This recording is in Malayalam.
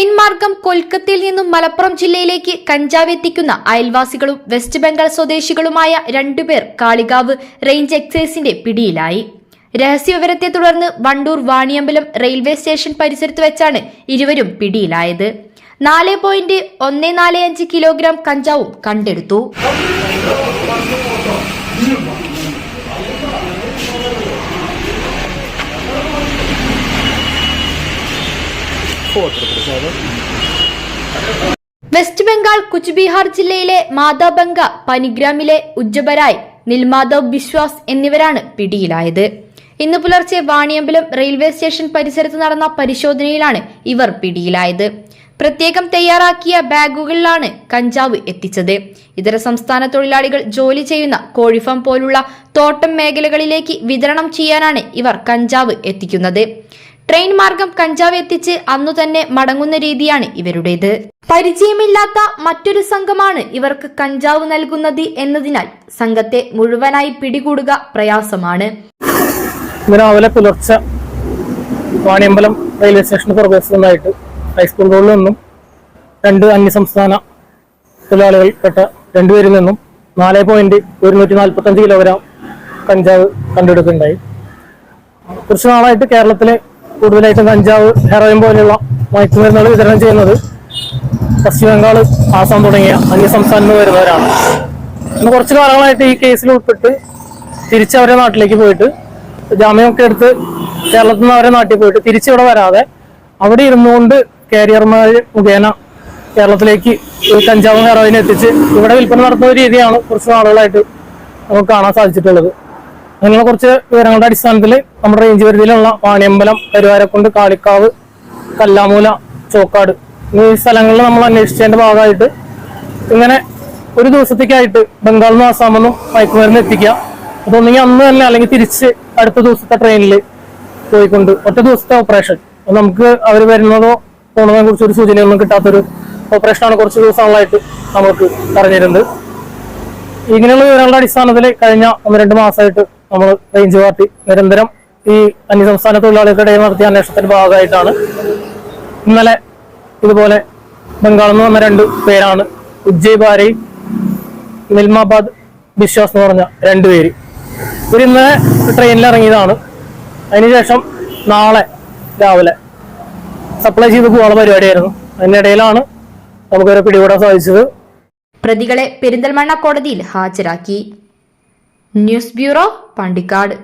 ട്രെയിൻ മാർഗം കൊൽക്കത്തയിൽ നിന്നും മലപ്പുറം ജില്ലയിലേക്ക് കഞ്ചാവ് എത്തിക്കുന്ന അയൽവാസികളും വെസ്റ്റ് ബംഗാൾ സ്വദേശികളുമായ രണ്ടുപേർ കാളികാവ് റേഞ്ച് എക്സൈസിന്റെ പിടിയിലായി. രഹസ്യവിവരത്തെ തുടർന്ന് വണ്ടൂർ വാണിയമ്പലം റെയിൽവേ സ്റ്റേഷൻ പരിസരത്ത് വെച്ചാണ് ഇരുവരും പിടിയിലായത്. നാല് പോയിന്റ് ഒന്ന് നാല് അഞ്ച് കിലോഗ്രാം കഞ്ചാവും കണ്ടെടുത്തു. വെസ്റ്റ് ബംഗാൾ കുച്ച്ബീഹാർ ജില്ലയിലെ മാതാബംഗ പനിഗ്രാമിലെ ഉജ്ജബരായ് നിൽമാധവ് ബിശ്വാസ് എന്നിവരാണ് പിടിയിലായത്. ഇന്ന് പുലർച്ചെ വാണിയമ്പലം റെയിൽവേ സ്റ്റേഷൻ പരിസരത്ത് നടന്ന പരിശോധനയിലാണ് ഇവർ പിടിയിലായത്. പ്രത്യേകം തയ്യാറാക്കിയ ബാഗുകളിലാണ് കഞ്ചാവ് എത്തിച്ചത്. ഇതര സംസ്ഥാന തൊഴിലാളികൾ ജോലി ചെയ്യുന്ന കോഴിഫാം പോലുള്ള തോട്ടം മേഖലകളിലേക്ക് വിതരണം ചെയ്യാനാണ് ഇവർ കഞ്ചാവ് എത്തിക്കുന്നത്. ട്രെയിൻ മാർഗം കഞ്ചാവ് എത്തിച്ച് അന്നു തന്നെ മടങ്ങുന്ന രീതിയാണ് ഇവരുടേത്. പരിചയമില്ലാത്ത മറ്റൊരു സംഘമാണ് ഇവർക്ക് കഞ്ചാവ് നൽകുന്നത് എന്നതിനാൽ സംഘത്തെ മുഴുവനായി പിടികൂടുക പ്രയാസമാണ്. രാവിലെ പുലർച്ചെ വാണിയമ്പലം റെയിൽവേ സ്റ്റേഷന് പുറകുവശത്തായിട്ട് ഹൈസ്കൂൾ റോഡിൽ നിന്നും രണ്ട് അന്യസംസ്ഥാന തൊഴിലാളികൾപ്പെട്ട രണ്ടുപേരിൽ നിന്നും നാല് പോയിന്റ് ഒരുന്നൂറ്റി നാൽപ്പത്തഞ്ച് കിലോഗ്രാം കഞ്ചാവ് കണ്ടെടുക്കുന്നുണ്ടായി കുറച്ചുനാളായിട്ട് കേരളത്തിലെ കൂടുതലായിട്ടും കഞ്ചാവ് ഹെറോയിൻ പോലെയുള്ള മയക്കുമരുന്നുകൾ വിതരണം ചെയ്യുന്നത് പശ്ചിമ ബംഗാൾ ആസാം തുടങ്ങിയ അന്യസംസ്ഥാനത്ത് നിന്ന് വരുന്നവരാണ്. ഇന്ന് കുറച്ച് കാലങ്ങളായിട്ട് ഈ കേസിൽ ഉൾപ്പെട്ട് തിരിച്ച് അവരുടെ നാട്ടിലേക്ക് പോയിട്ട് ജാമ്യമൊക്കെ എടുത്ത് കേരളത്തിൽ നിന്ന് അവരെ നാട്ടിൽ പോയിട്ട് തിരിച്ചിവിടെ വരാതെ അവിടെ ഇരുന്നുകൊണ്ട് കാരിയർമാർ മുഖേന കേരളത്തിലേക്ക് കഞ്ചാവും ഹെറോയിനും എത്തിച്ച് ഇവിടെ വിൽപ്പന നടത്തുന്ന രീതിയാണ് കുറച്ച് നാളുകളായിട്ട് നമുക്ക് കാണാൻ സാധിച്ചിട്ടുള്ളത്. അങ്ങനെയുള്ള കുറച്ച് വിവരങ്ങളുടെ അടിസ്ഥാനത്തിൽ നമ്മുടെ റേഞ്ച് പരിധിയിലുള്ള വാണിയമ്പലം കരുവാരക്കുണ്ട് കാളിക്കാവ് കല്ലാമൂല ചോക്കാട് ഈ സ്ഥലങ്ങളിൽ നമ്മൾ അന്വേഷിച്ചതിന്റെ ഭാഗമായിട്ട് ഇങ്ങനെ ഒരു ദിവസത്തേക്കായിട്ട് ബംഗാളിൽ നിന്ന് ആസാമിൽ നിന്നും മയക്കുമരുന്ന് എത്തിക്കുക. അതൊന്നെങ്കിൽ അന്ന് തന്നെ അല്ലെങ്കിൽ തിരിച്ച് അടുത്ത ദിവസത്തെ ട്രെയിനിൽ പോയിക്കൊണ്ട് ഒറ്റ ദിവസത്തെ ഓപ്പറേഷൻ നമുക്ക് അവർ വരുന്നതോ പോണതിനെ കുറിച്ച് ഒരു സൂചനയൊന്നും കിട്ടാത്തൊരു ഓപ്പറേഷനാണ് കുറച്ച് ദിവസങ്ങളായിട്ട് നമുക്ക് പറഞ്ഞിരുന്നത്. ഇങ്ങനെയുള്ള വിവരങ്ങളുടെ അടിസ്ഥാനത്തിൽ കഴിഞ്ഞ ഒന്ന് രണ്ട് മാസമായിട്ട് നമ്മൾ റേഞ്ച് പാർട്ടി നിരന്തരം ഈ അന്യസംസ്ഥാന തൊഴിലാളികളുടെ നടത്തിയ അന്വേഷണത്തിന്റെ ഭാഗമായിട്ടാണ്. ഇന്നലെ ഇതുപോലെ ബംഗാളിൽ നിന്ന് വന്ന രണ്ട് പേരാണ്. ഉജ്ജയ് ബാരയും നിൽമാബാദ് ബിശ്വാസ് എന്ന് പറഞ്ഞ രണ്ടുപേര് ഇവർ ഇന്നലെ ട്രെയിനിൽ ഇറങ്ങിയതാണ്. അതിനുശേഷം നാളെ രാവിലെ സപ്ലൈ ചെയ്ത് പോകാനുള്ള പരിപാടിയായിരുന്നു. അതിനിടയിലാണ് നമുക്കൊരു പിടികൂടാൻ സാധിച്ചത്. പ്രതികളെ പെരിന്തൽമണ്ണ കോടതിയിൽ ഹാജരാക്കി. News bureau Pandikkad